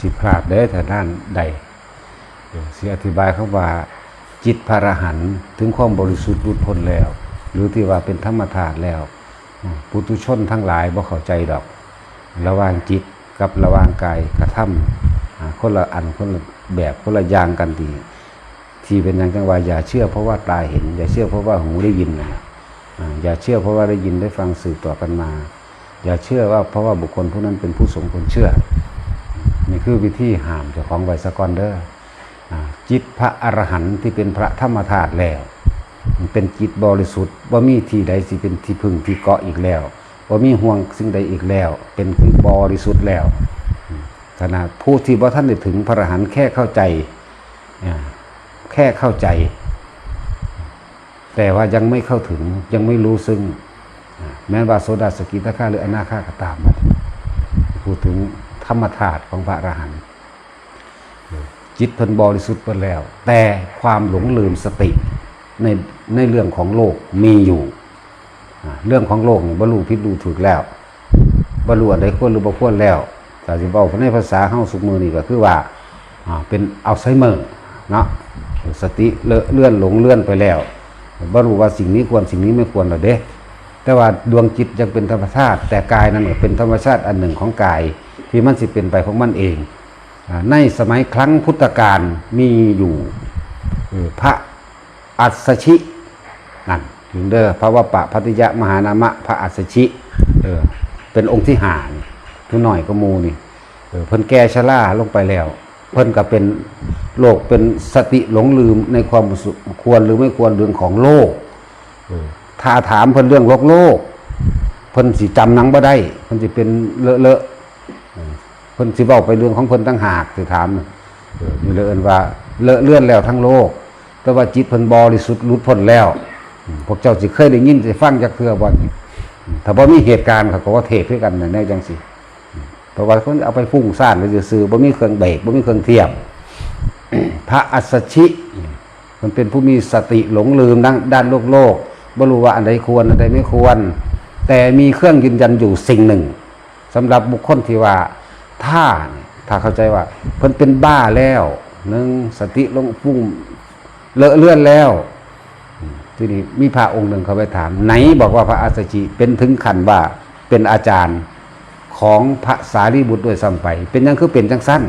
สิพลาดเด้อแต่ด้านใดเดี๋ยวสิอธิบายเขาว่าจิตพระหันถึงความบริสุทธิ์หลุดพ้นแล้ว หรือที่ว่าเป็นธรรมธาตุแล้ว ปุถุชนทั้งหลายบ่เข้าใจดอก ระว่างจิตกับระว่างกายกระทำอ่าคนละอันคนละแบบคนละอย่างกันดีที่เป็นอย่างจังว่าอย่าเชื่อเพราะว่าตาเห็น อย่าเชื่อเพราะว่าหูได้ยินนะอ่าอย่าเชื่อเพราะว่าได้ยินได้ฟังสืบต่อกันมา อย่าเชื่อว่าเพราะว่าบุคคลผู้นั้นเป็นผู้สมควรเชื่อ นี่คือวิธีห้ามเจ้าของไวสกอนเดอร์จิตพระอรหันต์ที่เป็นพระธรรมธาตุแล้วมันเป็นจิตบริสุทธิ์ว่ามีที่ใดสิเป็นที่พึ่งที่เกาะอีกแล้วว่ามีห่วงสิ่งใดอีกแล้ว เป็นบริสุทธิ์แล้วขณะผู้ที่ว่าท่านได้ถึงพระอรหันต์แค่เข้าใจแค่เข้าใจ แต่ว่ายังไม่เข้าถึงยังไม่รู้ซึ่ง แม้ว่าโสดาสกิทาคาหรืออนาคาก็ตามมาพูดถึง ธรรมธาตุของพระอรหันต์จิตเพิ่นบริสุทธิ์เพิ่นแล้ว แต่ความหลงลืมสติในในเรื่องของโลกมีอยู่ เรื่องของโลกนี่บรรลุพิษดูถูกแล้วบรรลุอันใดควรหรือบ่ควรแล้วแต่สิบอกในภาษาเฮาสุกมือนี่ก็คือว่าเป็นอัลไซเมอร์เนาะสติเลื่อนหลงเลื่อนไปแล้วบรรลุว่าสิ่งนี้ควรสิ่งนี้ไม่ควรหรอเด้แต่ว่าดวงจิตยังเป็นธรรมชาติ แต่กายนั้นเป็นธรรมชาติอันหนึ่งของกาย ที่มันสิเป็นไปของมันเอง ในสมัยครั้งพุทธกาลมีอยู่พระอัศชินั่นถึงเด้อพระวปะพัติยะมหานามะพระอัศชิเออเป็นองค์ที่หานี่ทุหน่อยก็มูนี่เออเพิ่นแก่ชราลงไปแล้ว เพิ่นก็เป็นโลกเป็นสติหลงลืมในความควรหรือไม่ควรเรื่องของโลกถ้าถามเพิ่นเรื่องโลกโลก เพิ่นสิจำนังบ่ได้ เพิ่นสิเป็นเลอะเลอะ เพิ่นสิเว้าไปเรื่องของเพิ่นตั้งหากสิถามนี่เลยเอินว่าเลอะเลื่อนแล้วทั้งโลก แต่ว่าจิตเพิ่นบริสุทธิ์หลุดพ้นแล้ว พวกเจ้าสิเคยได้ยินสิฟังจากเทื่อบ่นี่อืมถ้าบ่มีเหตุการณ์เขาก็ว่าเทศคือกันในแน่จังสิเพราะว่าเพิ่นเอาไปฟุ้งซ่านไปซื่อบ่มีเครื่องเบรกบ่มีเครื่องเทียบพระอัสชิ มันเป็นผู้มีสติหลงลืมด้านโลกโลกไม่รู้ว่าอันใดควรอันใดไม่ควร แต่มีเครื่องยืนยันอยู่สิ่งหนึ่ง สำหรับบุคคลที่ว่าถ้าเนี่ยถ้าเข้าใจว่าเพิ่นเป็นบ้าแล้วหนึ่งสติลงฟุ้งเลอะเลื่อนแล้วทีนี้มีพระองค์หนึ่งเขาไปถาม ไหนบอกว่าพระอาสชิเป็นถึงขันว่าเป็นอาจารย์ของพระสารีบุตรด้วยซ้ำไป เป็นยังคือเป็นจังสั้น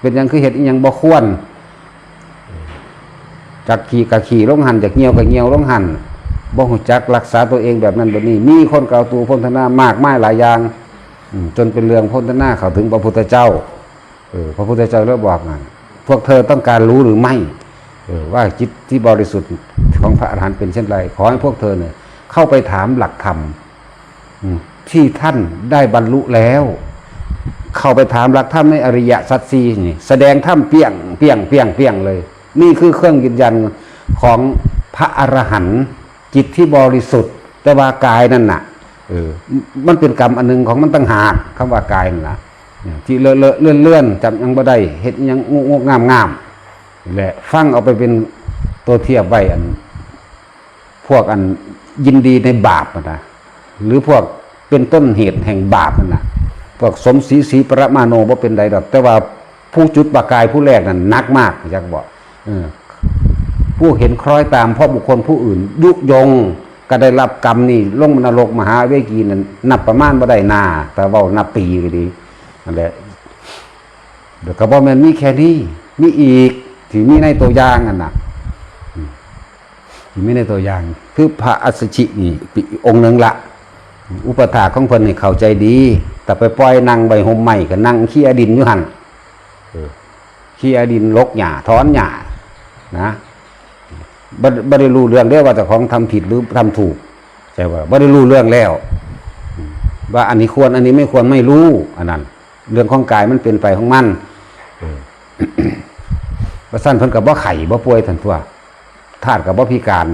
เป็นยังคือเหตุยังบ่ควรจากขี่กับขี่ลงหันจากเงียวกับเงียวลงหัน บ่หูจักรักษาตัวเองแบบนั้นแบบนี้ มีคนเก่าตัวพ้นธนามากมายหลายอย่างจนเป็นเรื่องพ้นธนาเขาถึงพระพุทธเจ้าเออพระพุทธเจ้าเริ่บอกนั่นพวกเธอต้องการรู้หรือไม่เออว่าจิตที่บริสุทธิ์ของพระอรหันต์เป็นเช่นไร ขอให้พวกเธอเนี่ย เข้าไปถามหลักธรรมที่ท่านได้บรรลุแล้ว เข้าไปถามหลักธรรมในอริยสัจสี่นี่แสดงธรรมเปี้ยงเปี้ยงเปี้ยงเปี้ยงเลย นี่คือเครื่องยืนยันของพระอรหันต์ จิตที่บริสุทธิ์ แต่ว่ากายนั่นน่ะเออมันเป็นกรรมอันหนึงของมันตั้งหากคำว่ากายนั่นนะเนี่ยที่เลอะเลอะเลื่อนเลื่อนจำยังบ่ได้เฮ็ดยังงงกงามงามแหละฟังเอาไปเป็นตัวเทียบไว้อัน พวกอันยินดีในบาปนะหรือพวกเป็นต้นเหตุแห่งบาปนั่นนะพวกสมศรีศรีประมาโนว่าเป็นใดดอก แต่ว่าผู้จุดปากายผู้แรกนั้นนักมากอยากบอกเออ ผู้เห็นคล้อยตามเพราะบุคคลผู้อื่น ยุยงก็ได้รับกรรมนี่ลงนรกมหาเวกีนั้นนับประมาณบ่ได้นาแต่ว่านับปีก็ดีนั่นแหละเดี๋ยวก็บอกมันมีแค่นี้มีอีกที่มีในตัวอย่างอันน่ะมีในตัวอย่าง คือพระอัสชินี่องค์หนึ่งละ อุปถาของเพิ่นนี่เข้าใจดี แต่ไปปล่อยนั่งใบห่มใหม่ก็นั่งขี้อดินอยู่หันขี้อดินลกหญ้าถอนหญ้านะ บ่ได้รู้เรื่องเด้ว่าเจ้าของทำผิดหรือทำถูกใช่ว่าบ่ได้รู้เรื่องแล้ว ว่าอันนี้ควรอันนี้ไม่ควรไม่รู้อันนั้น เรื่องของกายมันเป็นไปของมันว่าสั้นเพิ่นกับบ่ไข่บ่ป่วยทันตัวธาตุกับบ่พิการ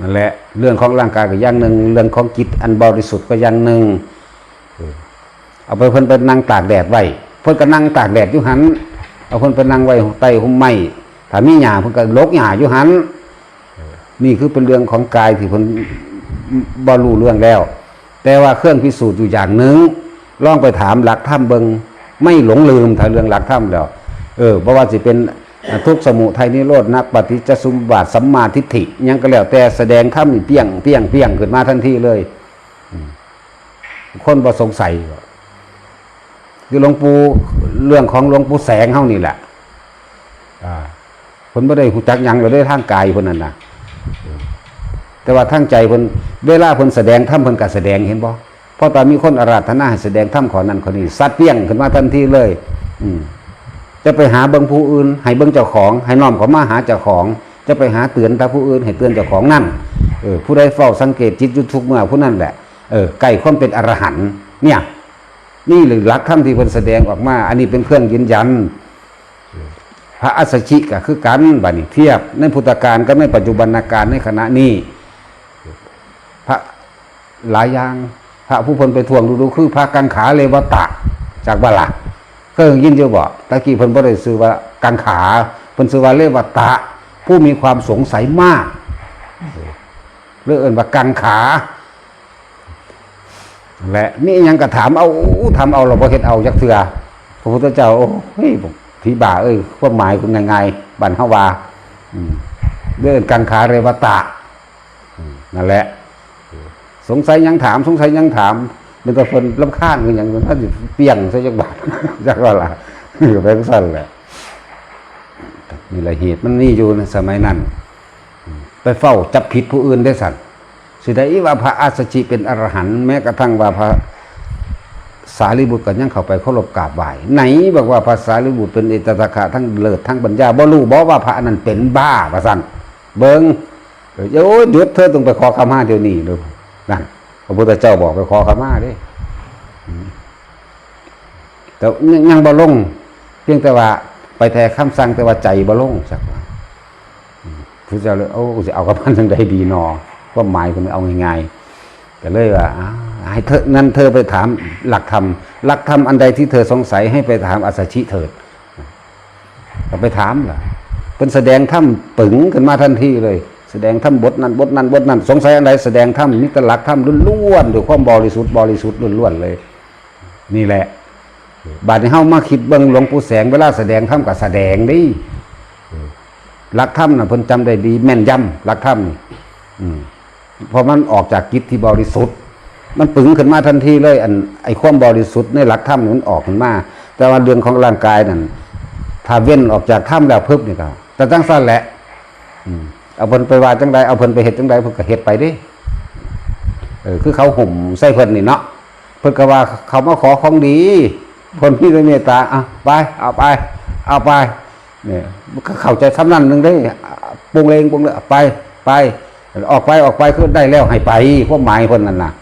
นั่นแหละเรื่องของร่างกายก็อย่างหนึ่งเรื่องของจิตอันบริสุทธิ์ก็อย่างหนึ่งเอาไปเพิ่นไปนั่งตากแดดไว้เพิ่นก็นั่งตากแดดอยู่หันเอาเพิ่นไปนั่งไว้ใต้ห่มไม้ ถ้ามีหญ้าเพิ่นก็ลกหญ้าอยู่หันนี่คือเป็นเรื่องของกายที่เพิ่นบ่รู้เรื่องแล้ว แต่ว่าเครื่องพิสูจน์อยู่อย่างหนึ่งลองไปถามหลักธรรมเบิงไม่หลงลืมถ้าเรื่องหลักธรรมแล้ว เออเพราะว่าสิเป็นทุกสมุทัยนิโรธนักปฏิจจสมบาทสัมมาทิฏฐิยังก็แล้วแต่แสดงธรรมเปี้ยงเปี้ยงเปี้ยงขึ้นมาทันทีเลยคนบ่สงสัยคือหลวงปู่เรื่องของหลวงปู่แสงเฮานี่แหละอ่า เพิ่นบ่ได้ฮู้จักยังเลยได้ทางกายเพิ่นนั่นน่ะแต่ว่าทางใจเพิ่นเวลาเพิ่นแสดงธรรมเพิ่นก็แสดงเห็นบ่เพราะตอนมีคนอาราธนาแสดงธรรมขอนั้นขอนี้ซัดเปี้ยงขึ้นมาทันทีเลย อืมจะไปหาเบิ่งผู้อื่น ให้เบิ่งเจ้าของ ให้น้อมเขามาหาเจ้าของ จะไปหาเตือนต่ผู้อื่น ให้เตือนเจ้าของนั่นเออผู้ใดเฝ้าสังเกตจิตยู่ทุกเมื่อผู้นั้นแหละเออใกล้ความเป็นอรหันเนี่ย นี่หรือหลักธรรมที่เพิ่นแสดงออกมา อันนี้เป็นเครื่องยืนยัน พระอัสชิก็คือกันบัดนี้เทียบ ในพุทธกาลก็ในปัจจุบันการในขณะนี้พระหลายอย่างพระผู้เพนไปทวงดูดูคือ พระกังขาเลวตะ จากบาลาเคยยินเยอะบอกตะกี้เพิ่นบ่ได้ซื้อว่ากังขาเพิ่นซื้อว่าเลวตะ ผู้มีความสงสัยมากเรื่องอื่นว่ากังขา และนี่ยังก็ถามเอาทำเอาเราบ่เฮ็ดเอาจักเทื่อพระพุทธเจ้าโอ้เฮ้ยผม ผีบ่าเอ้ยความหมายคือไงๆบันเฮาว่าเรื่องกังขาเรวตะนั่นแหละ สงสัยยังถาม สงสัยยังถามเป็นตะเพิ่นลำคาญคือหยังมันถ้าสิเปียงซะจักบาทจักว่าล่ะก็เป็นซั่นแหละนี่แหละเหตุมันนี่อยู่ในสมัยนั้น ไปเฝ้าจับผิดผู้อื่นได้สัตว์สิได้ว่าพระอาสชิเป็นอรหันต์แม้กระทั่งว่าพระารีบุตรก็ยังเข้าไปเคารพกราบไหว้ไหนบอกว่าพระสารีบุตรเป็นเอตตะคะทั้งเลิศทั้งปัญญาบ่รู้บอกว่าพระนั้นเป็นบ้าว่าซั่นเบิงโอ้ยหยุดเธอต้องไปขอขมาเดี๋ยวนี้เลยนั่นพระพุทธเจ้าบอกไปขอขมาด้อืมแต่ยังยังบ่ลงเพียงแต่ว่า ไปแท้คำสั่งแต่ว่าใจบ่ลงสักว่าพระเจ้าเลยโอ้จะเอากับมันทั้งใดดีหนอความหมายก็ไม่เอาง่ายๆก็เลยว่าอ้าว ให้เธองั้นเธอไปถามหลักธรรม หลักธรรมอันใดที่เธอสงสัยให้ไปถามอัสสชิเถิดก็ไปถามล่ะเป็นแสดงธรรมปึงขึ้นมาทันทีเลย แสดงธรรมบทนั้นบทนั้นบทนั้น สงสัยอันใดแสดงธรรมมิตรหลักธรรมล้วนๆด้วยความบริสุทธิ์บริสุทธิ์ล้วนๆเลย นี่แหละ บาดนี้เฮามาคิดเบิ่งหลวงปู่แสงเวลาแสดงธรรมก็แสดงดิหลักธรรมน่ะเพิ่นจำได้ดี แม่นยำหลักธรรมนี่เพราะมันออกจากจิตที่บริสุทธิ์ มันปึงขึ้นมาทันทีเลยอันไอ้ความบริสุทธิ์ในหลักธรรมนี่มันออกขึ้นมา แต่ว่าเรื่องของร่างกายนั่นถ้าเว้นออกจากธรรมแล้วเพิ่มนี่ก็แต่ตั้งสั้นแหละเอาเพิ่นไปว่าจังใดเอาเพิ่นไปเฮ็ดจังใดเพิ่นก็เฮ็ดไปดิเออคือเขาห่มใส่เพิ่นนี่เนาะเพิ่นก็ว่าเขามาขอของดีเพิ่นมีด้วยเมตตาอะไปเอาไป เอาไปเนี่ยก็เข้าใจคำนั้นหนึ่งได้ปรุงเลงปรุงเลยไปไป ออกไปออกไปคือได้แล้วให้ไปพวกหมายคนนั้นน่ะ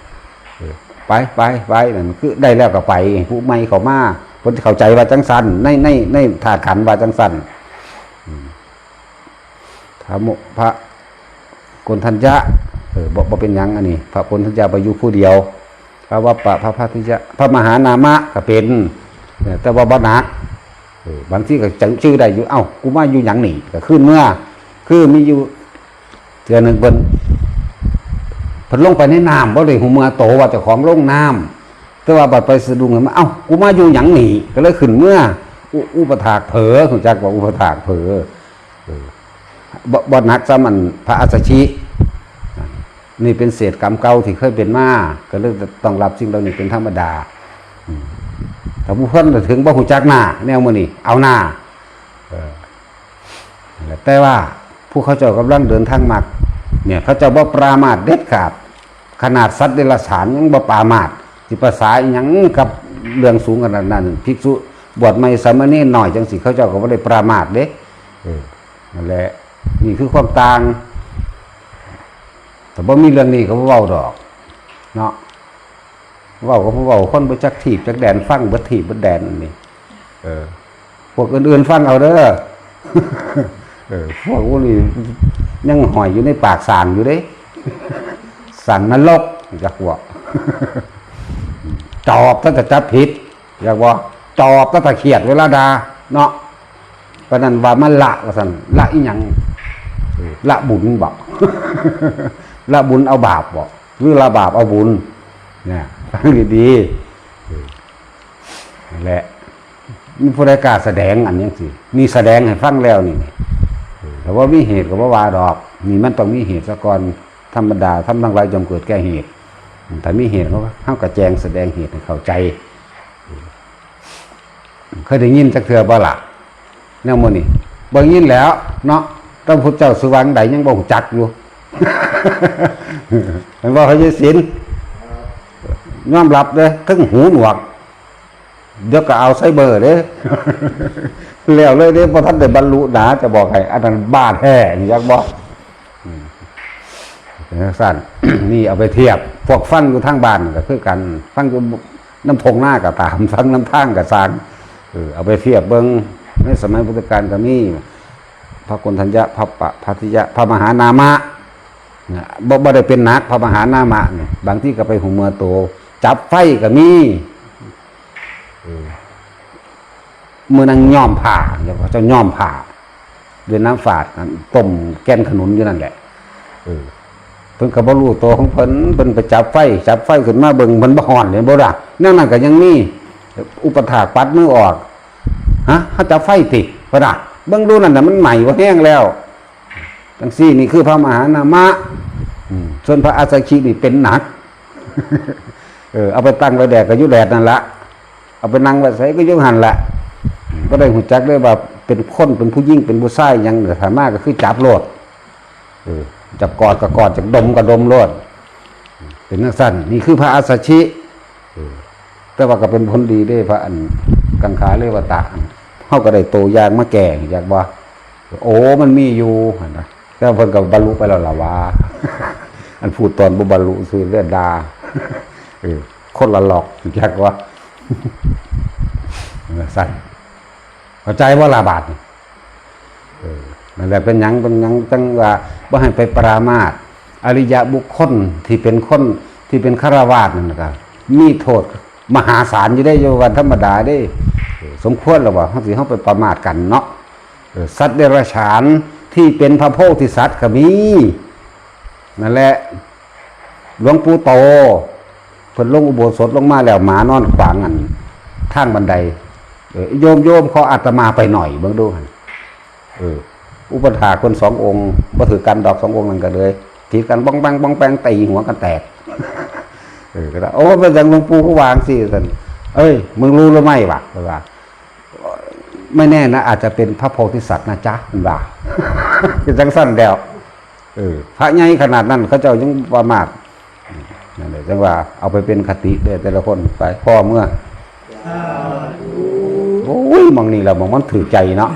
ไปไปไปนั่นคือได้แล้วก็ไป ผู้ไม่เขามาคนที่เข้าใจว่าจังสันในในในถาขันว่าจังสันถามพระกนทัญญะเออบอกเป็นยังอันนี้ พระกนทัญญะไปอยู่ผู้เดียวพระวัปปะพระพัทธิยะพระมหานามะก็เป็นแต่ว่าบนักบางที่ก็จังชื่อได้อยู่เอ้ากูมาอยู่ยังหนีก็ขึ้นเมื่อ คือมีอยู่เทือหนึ่งเพิ่น พิ่นลงไปในน้ำบ่ได้หูเมื่อโตว่าเจ้าของลงน้ำแต่ว่าบัดไปสะดุ้งมาเอ้ากูมาอยู่หยังหนีก็เลยขึ้นเมื่ออุอุปถากเผลอคุณจักว่าอุปถากเผลอบ่บ่หนักซะมันพระอัสชินี่เป็นเศษกรรมเก่าที่เคยเป็นมาก็เลยต้องรับสิ่งเหล่านี้เป็นธรรมดาถ้าผู้เพิ่นถึงบ่หูจักหน้าแนวมื้อนี้เอาหน้าแหละแต่ว่าผู้เขาเจ้ากำลังเดินทางมัก เนี่ยเขาจ้าบ่ปรามาทเด็ดขาด ขนาดสัตว์เดรัจฉานยังบ่ปรามาทสิภาษาอิหยังกับเรื่องสูงขนาดนั้นภิกษุบวชใหม่สามเณรหน่อยจังสิเขาเจ้าก็บ่ได้ปรามาทเด้เออนั่นแหละนี่คือความต่าง แต่บ่มีเรื่องนี้ก็บ่เว้าดอก เนาะเว้าก็บ่เว้าคนบ่จักถีบจักแดนฟังบ่ถีบบ่แดนนี่เออพวกอื่นๆฟังเอาเด้อเออพวกนี้ ยังหอยอยู่ในปากสางอยู่เด้สันนรกอยากว่าจอบถ้าจะจับผิดอยากว่าจอบถ้าจะเขียดเวลาดา เนาะเพราะนั้นว่ามันละว่าซั่นละอีหยังละบุญบอกละบุญเอาบาปบอกหรือละบาปเอาบุญเนี่ยฟังดีๆแหละมีผู้ใดกล้าแสดงอันนี้สิมีแสดงให้ฟังแล้วนี่ แต่ว่ามีเหตุกับว่าว่าดอก มีมันต้องมีเหตุซะก่อนธรรมดาทำทั้งหลายจมเกิดแก้เหตุแต่มีเหตุเขาเข้ากระแจงแสดงเหตุให้เข้าใจเคยได้ยินจักเทือบ่ล่ะแนวโมนี่บ่ยินแล้วเนาะต้องพุทธเจ้าสว่างใดยังบ่ฮู้จักอยู่เห็นว่าเขาจะศีลยอมรับเด้อทั้งหูหนวกเดี๋ยวก็เอาไซเบอร์เด้ แล้วเลยเด้พอท่านได้บรรลุหนาจะบอกให้อันนั้นบ้าแท้อยากบอกสั้นนี่เอาไปเทียบ พวกฟังอยู่ทางบ้านก็คือกันฟังอยู่น้ำพงหน้าก็ตามฟังน้ำทางก็สางเออเอาไปเทียบเบิ้งในสมัยพุทธกาลก็มีพระกุณทัญญะพระปะพัทยะพระมหานามะบ่บ่ได้เป็นนักพระมหานามะเนี่ยบางที่ก็ไปหูเมือโต จับไฟก็มี เมื่อนังย่อมผ่าเดี๋ยวเขาจะย่อมผ่าด้วยน้ำฝาดต้มแกนขนุนอยู่นั่นแหละเออเพิ่นก็บ่รู้ตัวของเพิ่นเพิ่นไปจับไฟจับไฟขึ้นมาเบิ่งมันบ่ฮ้อนเลยบ่ดะนั่นนั่นก็ยังมีอุปถากปัดมือออกฮะเขาจับไฟติบ่ดะเบิ่งดูนั่นน่ะมันใหม่ว่าแห้งแล้วจังซี่นี่คือพระมหานามะส่วนพระอาสาชีนี่เป็นหนักเออเอาไปตั้งไว้แดดก็อยู่แดดนั่นละเอาไปนั่งไว้ใส่ก็อยู่หันละ ก็ได้หูจักได้ว่าเป็นคนเป็นผู้ยิ่งเป็นผู้ชายหยังเหนือฐามากก็คือจับโลดจับกอดกับกอดจับดมกับดมโลดเป็นนักสั้นนี่คือพระอาสชิแต่ว่าก็เป็นผลดีได้พระอันกังขาเรวตะเขาก็ได้โตอยางมาแก่อยากว่า โอ้มันมีอยู่นะแต่ว่าเพิ่นกับบรรลุไปแล้วล่ะว่าอันพูดตอนบ่บรรลุคือเลือดดาเออคนละหลอกอยากว่าสั้น เข้าใจว่าลาบาทนี่เออนั่นแหละเป็นยังเป็นยังจังว่าบ่ให้ไปปรามาสอริยะบุคคลที่เป็นคนที่เป็นฆราวาสนั่นนะครับมีโทษมหาศาลอยู่ได้อยู่วันธรรมดาได้ สมควรหรือว่าเขาสิเขาไปประมาทกันเนาะสัตว์เดรัจฉานที่เป็นพระโพธิสัตว์ก็มีนั่นแหละหลวงปู่โตเพิ่นลงอุโบสถลงมาแล้วหมานอนขวางอันทางบันได โยมโยมขออาตมาไปหน่อยเบิ่งดูหั่นเออ อุปถาคนสององค์บ่ถือกันดอกสององค์นั่นก็เลยถีบกันบ้องแบงบ้องแบงตีหัวกันแตก เออก็ได้โอ้เป็นจังหลวงปู่ก็วางสิสันเอ้ย มึงรู้หรือไม่วะเว่าไม่แน่นะอาจจะเป็นพระโพธิสัตว์นะจ๊ะมันว่าคือจังสั้นเดียวเออ พระใหญ่ขนาดนั้นเขาเจ้ายังประมาทนั่นแหละจังว่าเอาไปเป็นคติเด้แต่ละคนไปพ่อเมื่อ โอ้ยมองนี่แหละมองมันถือใจเนาะ